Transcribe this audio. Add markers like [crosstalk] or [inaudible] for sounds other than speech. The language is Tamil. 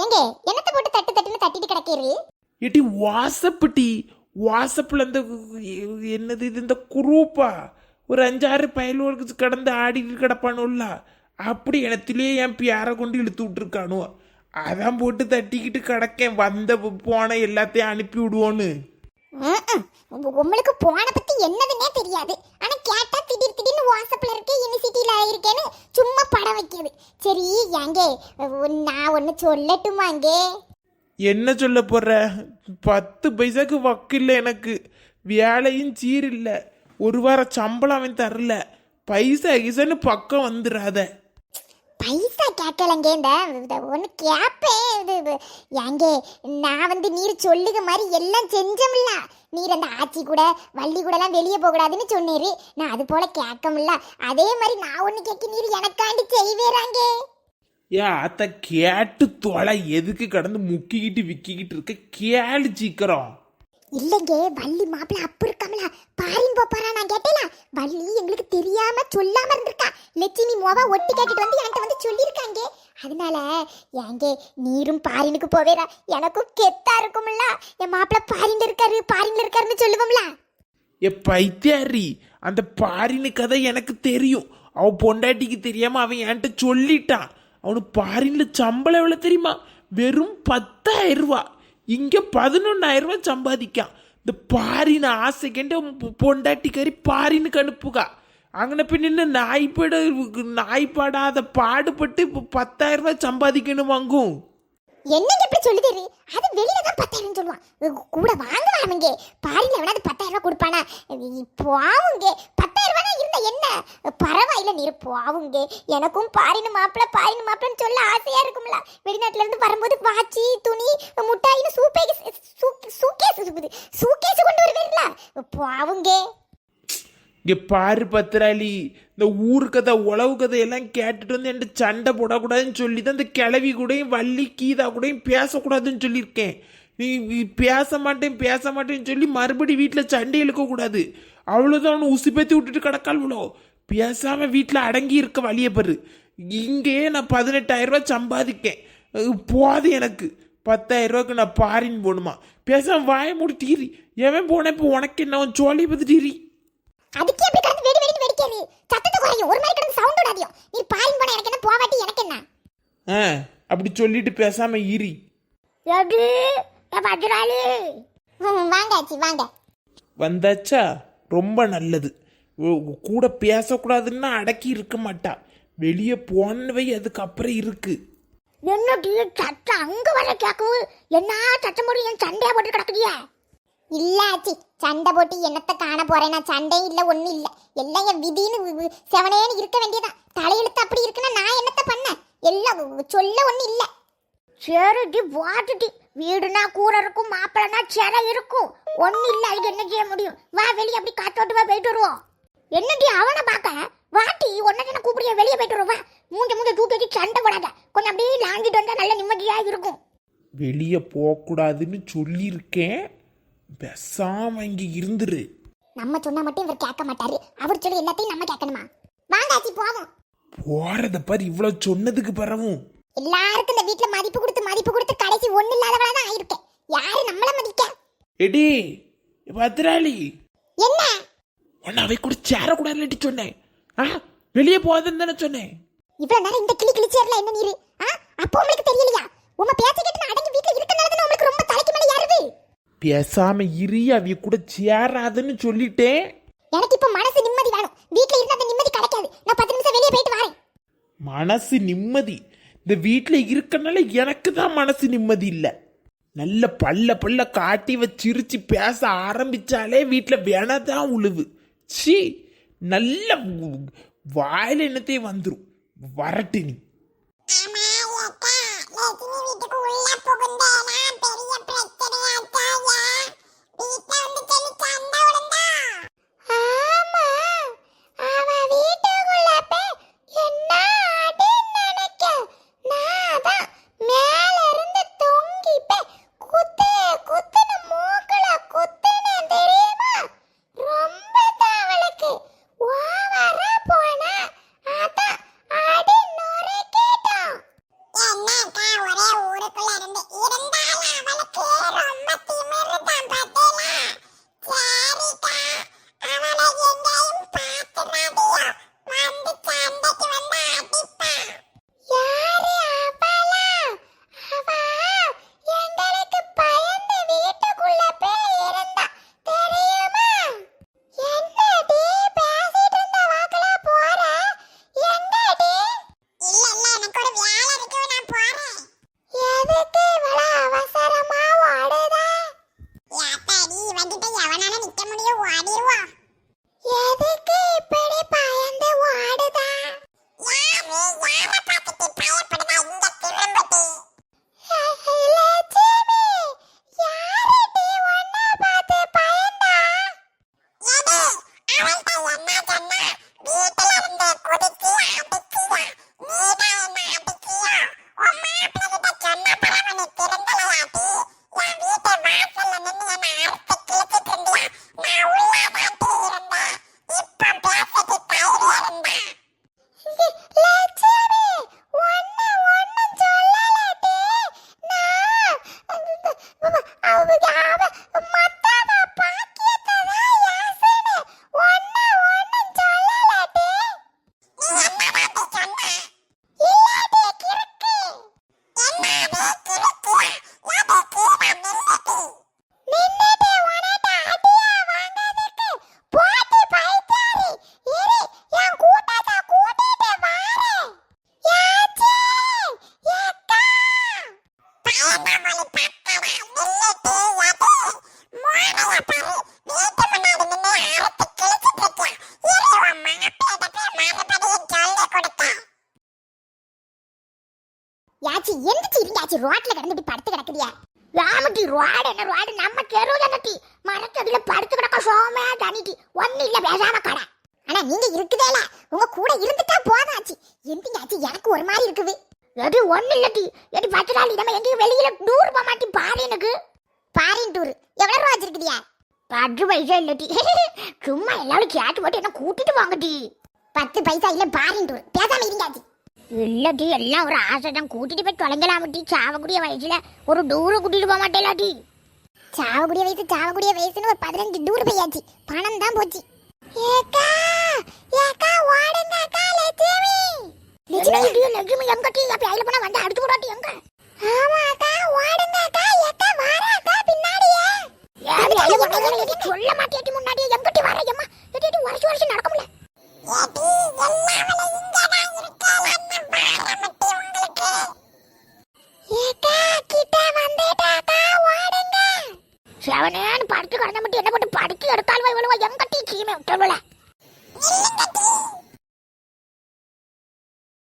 ஏங்க என்னத்தை போட்டு தட்டு தட்டுன்னு தட்டிட்டு கிடக்கீரு? ஏட்டி வாசப்பட்டி வாசப்பில் இந்த என்னது இது இந்த குரூப்பா? ஒரு அஞ்சாறு பயலுவருக்கு கடந்து ஆடிட்டு கிடப்பானுல்ல? அப்படி இடத்துலயே என் பியாரை கொண்டு இழுத்து விட்டுருக்கானோ? அதான் போட்டு தட்டிக்கிட்டு கிடக்கேன் வந்த போன எல்லாத்தையும் அனுப்பி விடுவோன்னு. உங்களுக்கு போன பத்தி என்னதுன்னே தெரியாது. கேட்டா திடீர் திடீர்னு வாட்ஸ்அப்ல இருக்கு யூனிவர்சிட்டியில இருக்கேன்னு சும்மா படம் வைக்கிறது. சரி ஏங்கே நான் ஒன்னு சொல்லட்டுமாங்க என்ன சொல்ல போற? பத்து பைசாக்கு வக்கில்ல எனக்கு. வேலையும் சீரில்ல ஒரு வாரம் சம்பளம் அவன் தரல. பைசா கிசன்னு பக்கம் வந்துடாத பைசா கேட்கலங்க இந்த ஒன்று கேட்பேன் இது இது. ஏங்க நான் வந்து நீர் சொல்லுக மாதிரி எல்லாம் செஞ்சோம்ல நீர் அந்த ஆச்சி கூட வள்ளி கூடலாம் வெளியே போகக்கூடாதுன்னு சொன்னீரு. நான் அது போல கேட்கமில்ல. அதே மாதிரி நான் ஒன்று கேட்க நீர் எனக்காண்டி செய்வேறாங்க. ஏன் அத்தை கேட்டு தொலை எதுக்கு கடந்து முக்கிக்கிட்டு விக்கிக்கிட்டு இருக்க? கேளு சீக்கிரம். இல்லைங்க வள்ளி மாப்பிள்ள அப்பு இருக்காமல? பாரின் போப்பாரா நான் கேட்டேல வள்ளி எங்களுக்கு தெரியாம சொல்லாம இருந்திருக்கா. லட்சுமி மோவா ஒட்டி கேட்டுட்டு வந்து என்கிட்ட வந்து சொல்லியிருக்காங்க. அதனால ஏங்க நீரும் பாரினுக்கு போவேரா? எனக்கும் கெத்தா இருக்கும்ல. என் மாப்பிள்ள பாரின் இருக்காரு பாரின்ல இருக்காருன்னு சொல்லுவோம்ல. ஏ பைத்தியாரி அந்த பாரினு கதை எனக்கு தெரியும். அவன் பொண்டாட்டிக்கு தெரியாம அவன் என்கிட்ட சொல்லிட்டான். அவனுக்கு பாரின்ல சம்பளம் எவ்வளவு தெரியுமா? வெறும் பத்தாயிரம் ரூபா. இங்கே பதினொன்னாயிரம் ரூபாய் சம்பாதிக்கான். இந்த பாரின ஆசைக்கண்டு கறி பாரின்னு அனுப்புகா அங்கே பின் நின்று நாய்ப்பட நாய்ப்பாடாத பாடுபட்டு இப்போ பத்தாயிரம் ரூபாய் சம்பாதிக்கணும் வாங்கும். என்னங்க இப்படி சொல்லுதேரு அது வெளியில தான் பத்தாயிரம் சொல்லுவான். கூட வாங்குவானுங்க பாரில எவனாவது பத்தாயிரம் கொடுப்பானா? போவுங்க. பத்தாயிரம் ரூபாய் இருந்தா என்ன? பரவாயில்ல நீர் போவுங்க. எனக்கும் பாரின மாப்பிள்ள பாரின மாப்பிள்ளன்னு சொல்ல ஆசையா இருக்கும்ல. வெளிநாட்டுல இருந்து வரும்போது வாட்சி துணி முட்டாயின்னு சூப்பேஸ் சூக்கேஸ் சூக்கேஸ் கொண்டு வருவீங்களா போவுங்க. இங்க பாரு பத்திராளி இந்த ஊர் கதை உழவு கதை எல்லாம் கேட்டுட்டு வந்து என்கிட்ட சண்டை போடக்கூடாதுன்னு சொல்லி தான் இந்த கிளவி கூடயும் வள்ளி கீதா கூடயும் பேசக்கூடாதுன்னு சொல்லியிருக்கேன். நீ பேச மாட்டேன் பேச மாட்டேன்னு சொல்லி மறுபடி வீட்டில் சண்டை இழுக்கக்கூடாது அவ்வளோதான் அவனு உசு பேத்தி விட்டுட்டு கிடக்காள்வளோ பேசாம வீட்டில் அடங்கி இருக்க வழியை பாரு. இங்கேயே நான் பதினெட்டாயிரம் ரூபாய் சம்பாதிக்கேன். போதும் எனக்கு. பத்தாயிரம் ரூபாய்க்கு நான் பாரின் போகணுமா பேசாம வாய மூடி டீரி. எவன் போனேன் இப்போ உனக்கு என்ன? உன் சோழி பத்து டீரி. அதுக்கே அப்படி கடந்து வெடி வெடின்னு வெடிக்காது சத்தத்தை குறையும் ஒரு மாதிரி கடந்து சவுண்ட் விடாதியும் நீ பாரின் போன எனக்கு என்ன? போவாட்டி எனக்கு என்ன? ஆ அப்படி சொல்லிட்டு பேசாம இரி. பஜ்ராலி வாங்க ஆச்சி வாங்க. வந்தாச்சா? ரொம்ப நல்லது. கூட பேசக்கூடாதுன்னா அடக்கி இருக்க மாட்டா. வெளியே போனவை அதுக்கப்புறம் இருக்கு. என்னடி சத்தம் அங்க வர கேட்கவும் என்ன சத்தம் போட்டு என் சண்டையா போட்டு கிடக்குதியா இல்ல ஆச்சி சண்டை போட்டு என்னத்த காண போறேன்? நான் சண்டையும் இல்ல ஒண்ணும் இல்ல. எல்லாம் என் விதின்னு செவனேன்னு இருக்க வேண்டியதான் தலையெழுத்து அப்படி இருக்குன்னா நான் என்னத்த பண்ண எல்லாம் சொல்ல ஒண்ணும் இல்ல. சரிடி வாட்டுடி வீடுனா கூரை இருக்கும் மாப்பிள்ளனா சிறை இருக்கும். ஒண்ணும் இல்ல அதுக்கு என்ன செய்ய முடியும்? வா வெளியே அப்படி காத்தோட்டு வா போயிட்டு வருவோம். என்னடி அவனை பார்க்க? வாட்டி உன்னை தானே கூப்பிடிய வெளியே போயிட்டு வருவா மூஞ்ச மூஞ்ச தூக்கி வச்சு சண்டை போடாத. கொஞ்சம் அப்படியே லாங்கிட்டு வந்தா நல்ல நிம்மதியா இருக்கும். வெளியே போகக்கூடாதுன்னு சொல்லியிருக்கேன். பேசாம இங்க இருந்துரு. நம்ம சொன்னா மட்டும் இவர் கேட்க மாட்டாரு. அவர் சொல்லி எல்லாத்தையும் நம்ம கேட்கணுமா? வாங்க ஆச்சி போவோம். போறத பாரு இவ்வளவு சொன்னதுக்கு பிறவும். எல்லாருக்கும் இந்த வீட்ல மதிப்பு கொடுத்து மதிப்பு கொடுத்து ஒண்ணு இல்லாதவளா தான் ஆயிருக்கேன் யாரு நம்மள மதிக்க? எடி பத்ராளி என்ன? உன்னை அவை கூட சேரக்கூடாதுன்னு சொன்னேன். ஆ வெளியே போகாதுன்னு தானே சொன்னேன். இவ்வளவு நேரம் இந்த கிளி கிழிச்சேர்ல என்ன நீரு? ஆ அப்போ உங்களுக்கு தெரியலையா? உங்க பேச்ச கேட்டு நான் அடங்கி வீட்ல இருக்கனால தான் உங்களுக்கு ரொம்ப தலைக்கு மேல ஏறுது. பேசாம இரி அவிய கூட சேராதுன்னு சொல்லிட்டேன். எனக்கு இப்ப மனசு நிம்மதி வேணும். வீட்ல இருந்தா அந்த நிம்மதி கிடைக்காது. நான் பத்து நிமிஷம் வெளியே போயிட்டு வரேன். மனசு நிம்மதி. இந்த வீட்டில் இருக்கனால எனக்கு தான் மனசு நிம்மதி இல்லை. நல்ல பல்ல பல்ல காட்டி வச்சிரிச்சு பேச ஆரம்பிச்சாலே வீட்டில் வேணதான் உழுவு. சி நல்ல வாயில் என்னத்தே வந்துடும் வரட்டு நீ. ஆச்சு எந்திரிச்சு இருங்காச்சி ரோட்ல கிடந்து இப்படி படுத்து கிடக்குறியா? ராமட்டி ரோடு என்ன ரோடு? நம்ம தெரு தானட்டி மரத்தடியில படுத்து கிடக்க சோமே தனிட்டி ஒண்ணு இல்ல பேசாம கடை. ஆனா நீங்க இருக்குதேல உங்க கூட இருந்துட்டா போதாச்சு. எந்திங்காச்சி எனக்கு ஒரு மாதிரி இருக்குது. எது ஒண்ணு இல்லட்டி எது பத்து நாள் நம்ம எங்கேயும் வெளியில டூர் போக மாட்டி பாரு எனக்கு. Foreign tour. எவ்வளவு ரூபா வச்சிருக்குதியா பத்து பைசா இல்லட்டி [laughs] சும்மா எல்லாரும் கேட்டு போட்டு என்ன கூட்டிட்டு வாங்கட்டி பத்து பைசா இல்ல பாரின் டூர். இல்லடி எல்லாம் ஒரு ஆசை தான் கூட்டிட்டு போய் தொலைங்கலாமட்டி சாவக்கூடிய வயசுல ஒரு டூரு கூட்டிட்டு போக மாட்டேலாட்டி சாவக்கூடிய வயசு சாவக்கூடிய வயசுன்னு ஒரு பதினஞ்சு டூர் போயாச்சு. பணம் தான் போச்சு. ஏக்கா ஏக்கா ஓடுங்க அக்கா லட்சுமி. லட்சுமி லட்சுமி எங்கட்டி அப்ப ஐல போனா வந்து அடுத்து ஓடுங்க செவனேன்னு படுத்து கிடந்த மட்டும் என்ன போட்டு படுத்து எடுத்தாலும்